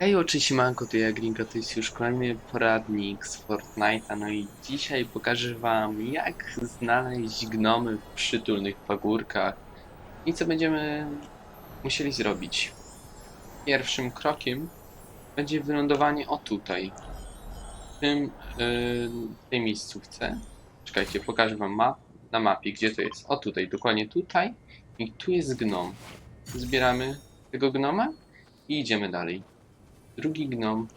Hej, oczywiście manko, to ja Gringo, to jest już kolejny poradnik z Fortnite'a, no i dzisiaj pokażę wam jak znaleźć gnomy w przytulnych pagórkach i co będziemy musieli zrobić. Pierwszym krokiem będzie wylądowanie o tutaj, w tym, yy, tej miejscówce. Czekajcie, pokażę wam map, na mapie, gdzie to jest. O tutaj, dokładnie tutaj i tu jest gnom. Zbieramy tego gnoma i idziemy dalej. Drugi gnom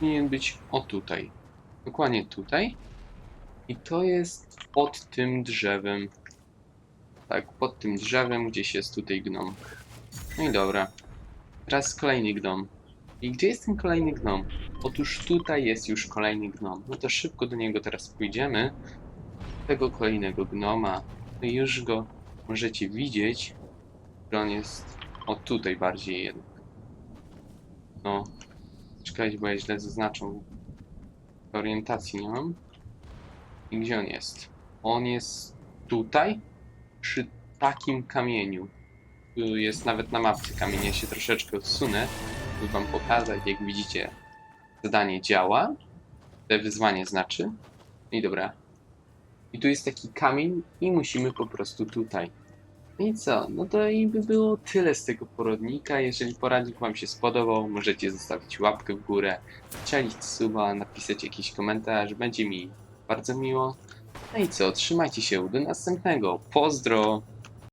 powinien być o tutaj. Dokładnie tutaj. I to jest pod tym drzewem. Tak, pod tym drzewem gdzieś jest tutaj gnom. No i dobra. Teraz kolejny gnom. I gdzie jest ten kolejny gnom? Otóż tutaj jest już kolejny gnom. No to szybko do niego teraz pójdziemy. Tego kolejnego gnoma. No i już go możecie widzieć. On jest o tutaj bardziej jednak. No. Czekajcie, bo ja źle zaznaczam. Orientacji nie mam. I gdzie on jest? On jest tutaj, przy takim kamieniu. Tu jest nawet na mapce kamień. Ja się troszeczkę odsunę, by wam pokazać, jak widzicie, zadanie działa. Te wyzwanie znaczy. I dobra. I tu jest taki kamień i musimy po prostu tutaj. I co? No to i by było tyle z tego poradnika. Jeżeli poradnik Wam się spodobał, możecie zostawić łapkę w górę, strzelić suba, napisać jakiś komentarz. Będzie mi bardzo miło. No i co? Trzymajcie się. Do następnego. Pozdro!